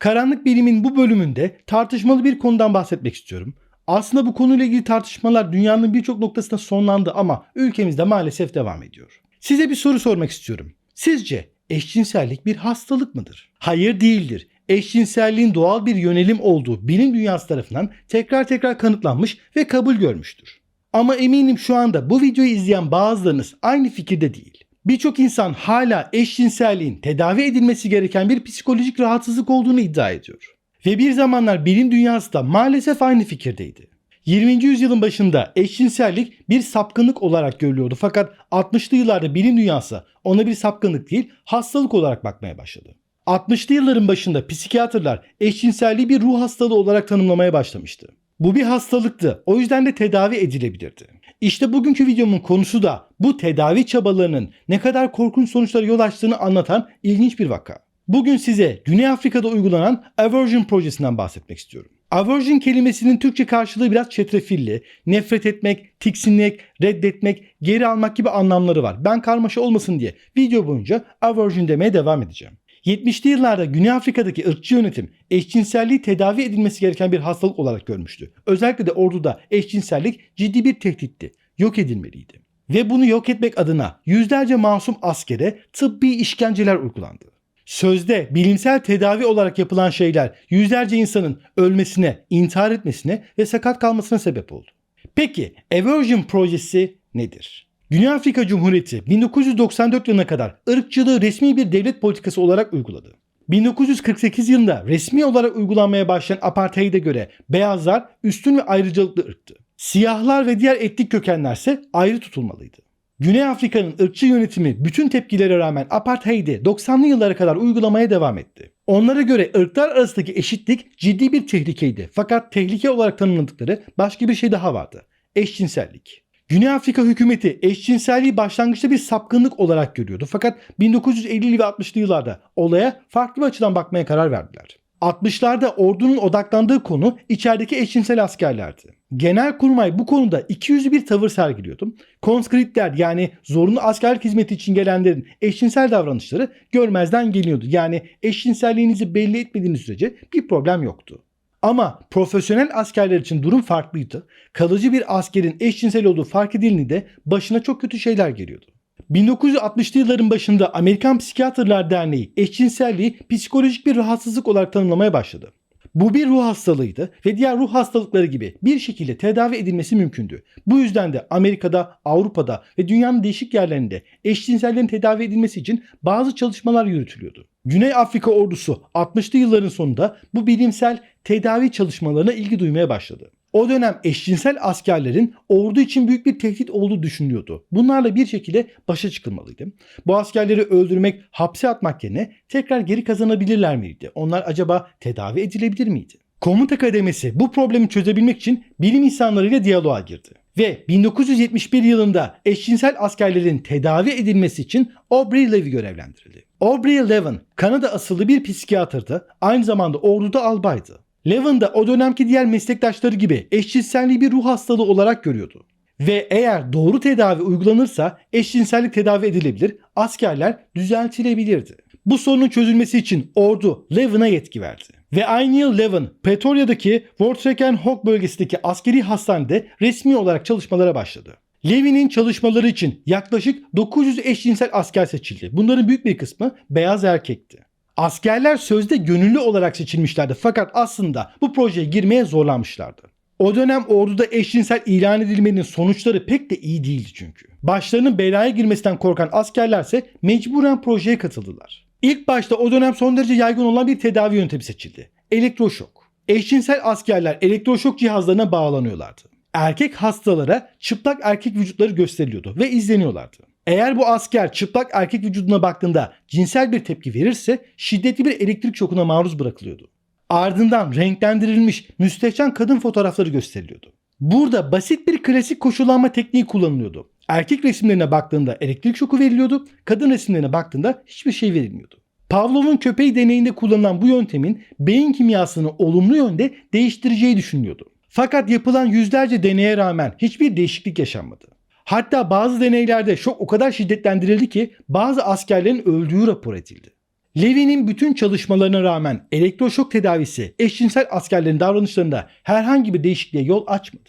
Karanlık bilimin bu bölümünde tartışmalı bir konudan bahsetmek istiyorum. Aslında bu konuyla ilgili tartışmalar dünyanın birçok noktasında sonlandı ama ülkemizde maalesef devam ediyor. Size bir soru sormak istiyorum. Sizce eşcinsellik bir hastalık mıdır? Hayır değildir. Eşcinselliğin doğal bir yönelim olduğu bilim dünyası tarafından tekrar tekrar kanıtlanmış ve kabul görmüştür. Ama eminim şu anda bu videoyu izleyen bazılarınız aynı fikirde değil. Birçok insan hala eşcinselliğin tedavi edilmesi gereken bir psikolojik rahatsızlık olduğunu iddia ediyor. Ve bir zamanlar bilim dünyası da maalesef aynı fikirdeydi. 20. yüzyılın başında eşcinsellik bir sapkınlık olarak görülüyordu fakat 60'lı yıllarda bilim dünyası ona bir sapkınlık değil hastalık olarak bakmaya başladı. 60'lı yılların başında psikiyatrlar eşcinselliği bir ruh hastalığı olarak tanımlamaya başlamıştı. Bu bir hastalıktı. O yüzden de tedavi edilebilirdi. İşte bugünkü videomun konusu da bu tedavi çabalarının ne kadar korkunç sonuçlara yol açtığını anlatan ilginç bir vaka. Bugün size Güney Afrika'da uygulanan Aversion projesinden bahsetmek istiyorum. Aversion kelimesinin Türkçe karşılığı biraz çetrefilli, nefret etmek, tiksinmek, reddetmek, geri almak gibi anlamları var. Ben karmaşa olmasın diye video boyunca aversion demeye devam edeceğim. 70'li yıllarda Güney Afrika'daki ırkçı yönetim eşcinselliği tedavi edilmesi gereken bir hastalık olarak görmüştü. Özellikle de orduda eşcinsellik ciddi bir tehditti. Yok edilmeliydi. Ve bunu yok etmek adına yüzlerce masum askere tıbbi işkenceler uygulandı. Sözde bilimsel tedavi olarak yapılan şeyler yüzlerce insanın ölmesine, intihar etmesine ve sakat kalmasına sebep oldu. Peki Eversion projesi nedir? Güney Afrika Cumhuriyeti 1994 yılına kadar ırkçılığı resmi bir devlet politikası olarak uyguladı. 1948 yılında resmi olarak uygulanmaya başlayan apartheid'e göre beyazlar üstün ve ayrıcalıklı ırktı. Siyahlar ve diğer etnik kökenlerse ayrı tutulmalıydı. Güney Afrika'nın ırkçı yönetimi bütün tepkilere rağmen apartheid'i 90'lı yıllara kadar uygulamaya devam etti. Onlara göre ırklar arasındaki eşitlik ciddi bir tehlikeydi. Fakat tehlike olarak tanımladıkları başka bir şey daha vardı. Eşcinsellik. Güney Afrika hükümeti eşcinselliği başlangıçta bir sapkınlık olarak görüyordu. Fakat 1950'li ve 60'lı yıllarda olaya farklı bir açıdan bakmaya karar verdiler. 60'larda ordunun odaklandığı konu içerideki eşcinsel askerlerdi. Genelkurmay bu konuda 200'lü bir tavır sergiliyordu. Konskritler yani zorunlu askerlik hizmeti için gelenlerin eşcinsel davranışları görmezden geliyordu. Yani eşcinselliğinizi belli etmediğiniz sürece bir problem yoktu. Ama profesyonel askerler için durum farklıydı. Kalıcı bir askerin eşcinsel olduğu fark edildiğinde başına çok kötü şeyler geliyordu. 1960'lı yılların başında Amerikan Psikiyatrlar Derneği eşcinselliği psikolojik bir rahatsızlık olarak tanımlamaya başladı. Bu bir ruh hastalığıydı ve diğer ruh hastalıkları gibi bir şekilde tedavi edilmesi mümkündü. Bu yüzden de Amerika'da, Avrupa'da ve dünyanın değişik yerlerinde eşcinsellerin tedavi edilmesi için bazı çalışmalar yürütülüyordu. Güney Afrika ordusu 60'lı yılların sonunda bu bilimsel tedavi çalışmalarına ilgi duymaya başladı. O dönem eşcinsel askerlerin ordu için büyük bir tehdit olduğu düşünülüyordu. Bunlarla bir şekilde başa çıkılmalıydı. Bu askerleri öldürmek, hapse atmak yerine tekrar geri kazanabilirler miydi? Onlar acaba tedavi edilebilir miydi? Komuta Akademisi bu problemi çözebilmek için bilim insanlarıyla diyaloğa girdi. Ve 1971 yılında eşcinsel askerlerin tedavi edilmesi için Aubrey Levy görevlendirildi. Aubrey Levin Kanada asıllı bir psikiyatrdı. Aynı zamanda orduda albaydı. Levin de o dönemki diğer meslektaşları gibi eşcinselliği bir ruh hastalığı olarak görüyordu. Ve eğer doğru tedavi uygulanırsa eşcinsellik tedavi edilebilir, askerler düzeltilebilirdi. Bu sorunun çözülmesi için ordu Levin'a yetki verdi. Ve aynı yıl Levin, Pretoria'daki Wortreken-Hawk bölgesindeki askeri hastanede resmi olarak çalışmalara başladı. Levin'in çalışmaları için yaklaşık 900 eşcinsel asker seçildi. Bunların büyük bir kısmı beyaz erkekti. Askerler sözde gönüllü olarak seçilmişlerdi fakat aslında bu projeye girmeye zorlanmışlardı. O dönem orduda eşcinsel ilan edilmenin sonuçları pek de iyi değildi çünkü. Başlarının belaya girmesinden korkan askerlerse mecburen projeye katıldılar. İlk başta o dönem son derece yaygın olan bir tedavi yöntemi seçildi. Elektroşok. Eşcinsel askerler elektroşok cihazlarına bağlanıyorlardı. Erkek hastalara çıplak erkek vücutları gösteriliyordu ve izleniyorlardı. Eğer bu asker çıplak erkek vücuduna baktığında cinsel bir tepki verirse şiddetli bir elektrik şokuna maruz bırakılıyordu. Ardından renklendirilmiş müstehcen kadın fotoğrafları gösteriliyordu. Burada basit bir klasik koşullanma tekniği kullanılıyordu. Erkek resimlerine baktığında elektrik şoku veriliyordu, kadın resimlerine baktığında hiçbir şey verilmiyordu. Pavlov'un köpeği deneyinde kullanılan bu yöntemin beyin kimyasını olumlu yönde değiştireceği düşünülüyordu. Fakat yapılan yüzlerce deneye rağmen hiçbir değişiklik yaşanmadı. Hatta bazı deneylerde şok o kadar şiddetlendirildi ki bazı askerlerin öldüğü rapor edildi. Levi'nin bütün çalışmalarına rağmen elektroşok tedavisi eşcinsel askerlerin davranışlarında herhangi bir değişikliğe yol açmadı.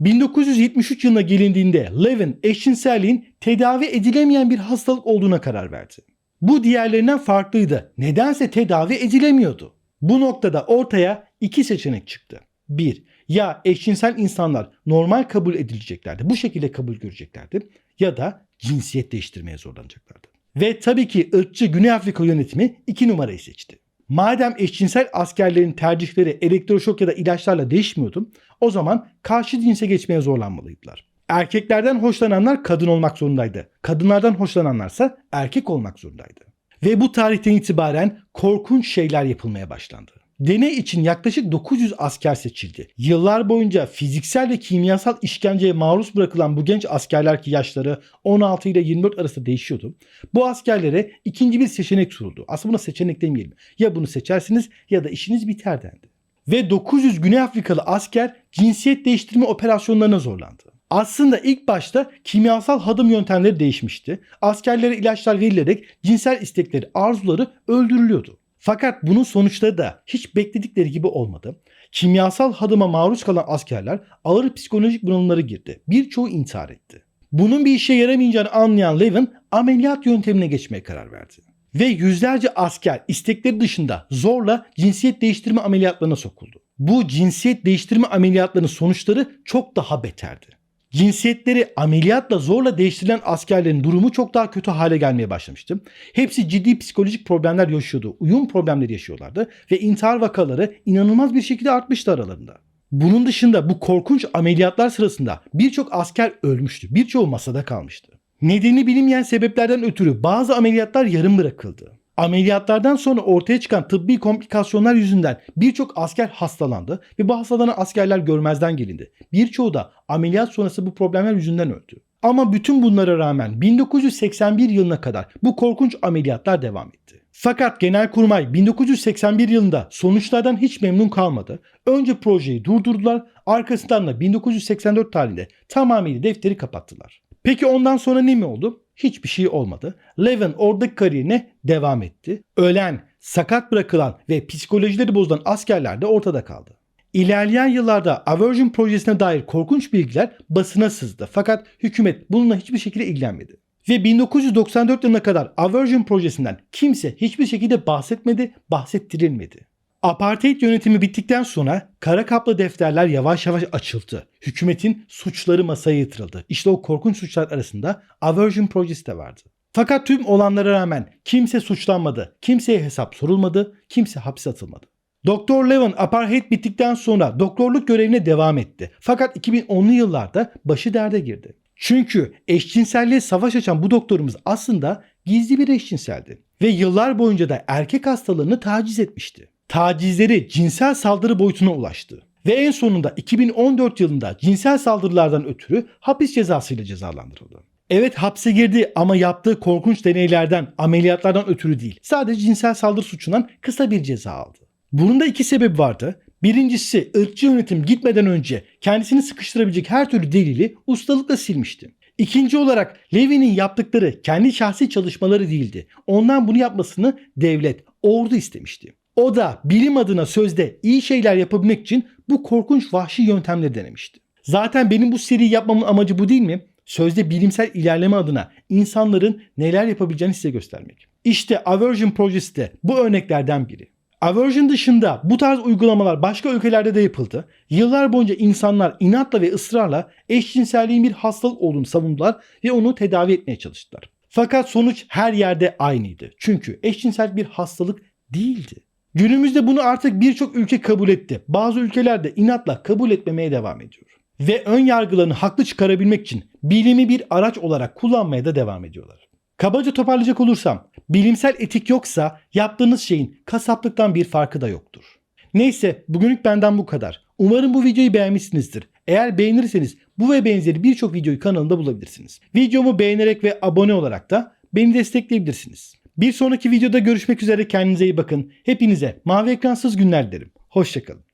1973 yılına gelindiğinde Levin eşcinselliğin tedavi edilemeyen bir hastalık olduğuna karar verdi. Bu diğerlerinden farklıydı. Nedense tedavi edilemiyordu. Bu noktada ortaya iki seçenek çıktı. 1. Ya eşcinsel insanlar normal kabul edileceklerdi. Bu şekilde kabul göreceklerdi. Ya da cinsiyet değiştirmeye zorlanacaklardı. Ve tabii ki ırkçı Güney Afrika yönetimi iki numarayı seçti. Madem eşcinsel askerlerin tercihleri elektroşok ya da ilaçlarla değişmiyordu, o zaman karşı cinse geçmeye zorlanmalıydılar. Erkeklerden hoşlananlar kadın olmak zorundaydı. Kadınlardan hoşlananlarsa erkek olmak zorundaydı. Ve bu tarihten itibaren korkunç şeyler yapılmaya başlandı. Deney için yaklaşık 900 asker seçildi. Yıllar boyunca fiziksel ve kimyasal işkenceye maruz bırakılan bu genç askerler ki yaşları 16 ile 24 arasında değişiyordu. Bu askerlere ikinci bir seçenek sunuldu. Aslında buna seçenek demeyelim. Ya bunu seçersiniz ya da işiniz biter dendi. Ve 900 Güney Afrikalı asker cinsiyet değiştirme operasyonlarına zorlandı. Aslında ilk başta kimyasal hadım yöntemleri değişmişti. Askerlere ilaçlar verilerek cinsel istekleri, arzuları öldürülüyordu. Fakat bunun sonuçları da hiç bekledikleri gibi olmadı. Kimyasal hadıma maruz kalan askerler ağır psikolojik bunalımlara girdi. Birçoğu intihar etti. Bunun bir işe yaramayacağını anlayan Levin ameliyat yöntemine geçmeye karar verdi. Ve yüzlerce asker istekleri dışında zorla cinsiyet değiştirme ameliyatlarına sokuldu. Bu cinsiyet değiştirme ameliyatlarının sonuçları çok daha beterdi. Cinsiyetleri ameliyatla zorla değiştirilen askerlerin durumu çok daha kötü hale gelmeye başlamıştı. Hepsi ciddi psikolojik problemler yaşıyordu. Uyum problemleri yaşıyorlardı ve intihar vakaları inanılmaz bir şekilde artmıştı aralarında. Bunun dışında bu korkunç ameliyatlar sırasında birçok asker ölmüştü. Birçoğu masada kalmıştı. Nedeni bilinmeyen sebeplerden ötürü bazı ameliyatlar yarım bırakıldı. Ameliyatlardan sonra ortaya çıkan tıbbi komplikasyonlar yüzünden birçok asker hastalandı ve bu hastalanan askerler görmezden gelindi. Birçoğu da ameliyat sonrası bu problemler yüzünden öldü. Ama bütün bunlara rağmen 1981 yılına kadar bu korkunç ameliyatlar devam etti. Fakat Genelkurmay 1981 yılında sonuçlardan hiç memnun kalmadı. Önce projeyi durdurdular, arkasından da 1984 tarihinde tamamıyla defteri kapattılar. Peki ondan sonra ne mi oldu? Hiçbir şey olmadı. Levin oradaki kariyerine devam etti. Ölen, sakat bırakılan ve psikolojileri bozulan askerler de ortada kaldı. İlerleyen yıllarda Aversion projesine dair korkunç bilgiler basına sızdı. Fakat hükümet bununla hiçbir şekilde ilgilenmedi. Ve 1994 yılına kadar Aversion projesinden kimse hiçbir şekilde bahsetmedi, bahsettirilmedi. Apartheid yönetimi bittikten sonra kara kaplı defterler yavaş yavaş açıldı. Hükümetin suçları masaya yatırıldı. İşte o korkunç suçlar arasında Aversion projesi de vardı. Fakat tüm olanlara rağmen kimse suçlanmadı, kimseye hesap sorulmadı, kimse hapse atılmadı. Doktor Levin apartheid bittikten sonra doktorluk görevine devam etti. Fakat 2010'lu yıllarda başı derde girdi. Çünkü eşcinselliğe savaş açan bu doktorumuz aslında gizli bir eşcinseldi. Ve yıllar boyunca da erkek hastalarını taciz etmişti. Tacizleri cinsel saldırı boyutuna ulaştı. Ve en sonunda 2014 yılında cinsel saldırılardan ötürü hapis cezasıyla cezalandırıldı. Evet hapse girdi ama yaptığı korkunç deneylerden, ameliyatlardan ötürü değil. Sadece cinsel saldırı suçundan kısa bir ceza aldı. Bunun da iki sebebi vardı. Birincisi ırkçı yönetim gitmeden önce kendisini sıkıştırabilecek her türlü delili ustalıkla silmişti. İkinci olarak Levi'nin yaptıkları kendi şahsi çalışmaları değildi. Ondan bunu yapmasını devlet, ordu istemişti. O da bilim adına sözde iyi şeyler yapabilmek için bu korkunç vahşi yöntemleri denemişti. Zaten benim bu seriyi yapmamın amacı bu değil mi? Sözde bilimsel ilerleme adına insanların neler yapabileceğini size göstermek. İşte Aversion projesi de bu örneklerden biri. Aversion dışında bu tarz uygulamalar başka ülkelerde de yapıldı. Yıllar boyunca insanlar inatla ve ısrarla eşcinselliğin bir hastalık olduğunu savundular ve onu tedavi etmeye çalıştılar. Fakat sonuç her yerde aynıydı. Çünkü eşcinsel bir hastalık değildi. Günümüzde bunu artık birçok ülke kabul etti. Bazı ülkeler de inatla kabul etmemeye devam ediyor. Ve ön yargılarını haklı çıkarabilmek için bilimi bir araç olarak kullanmaya da devam ediyorlar. Kabaca toparlayacak olursam, bilimsel etik yoksa yaptığınız şeyin kasaplıktan bir farkı da yoktur. Neyse bugünlük benden bu kadar. Umarım bu videoyu beğenmişsinizdir. Eğer beğenirseniz bu ve benzeri birçok videoyu kanalımda bulabilirsiniz. Videomu beğenerek ve abone olarak da beni destekleyebilirsiniz. Bir sonraki videoda görüşmek üzere kendinize iyi bakın. Hepinize mavi ekransız günler dilerim. Hoşçakalın.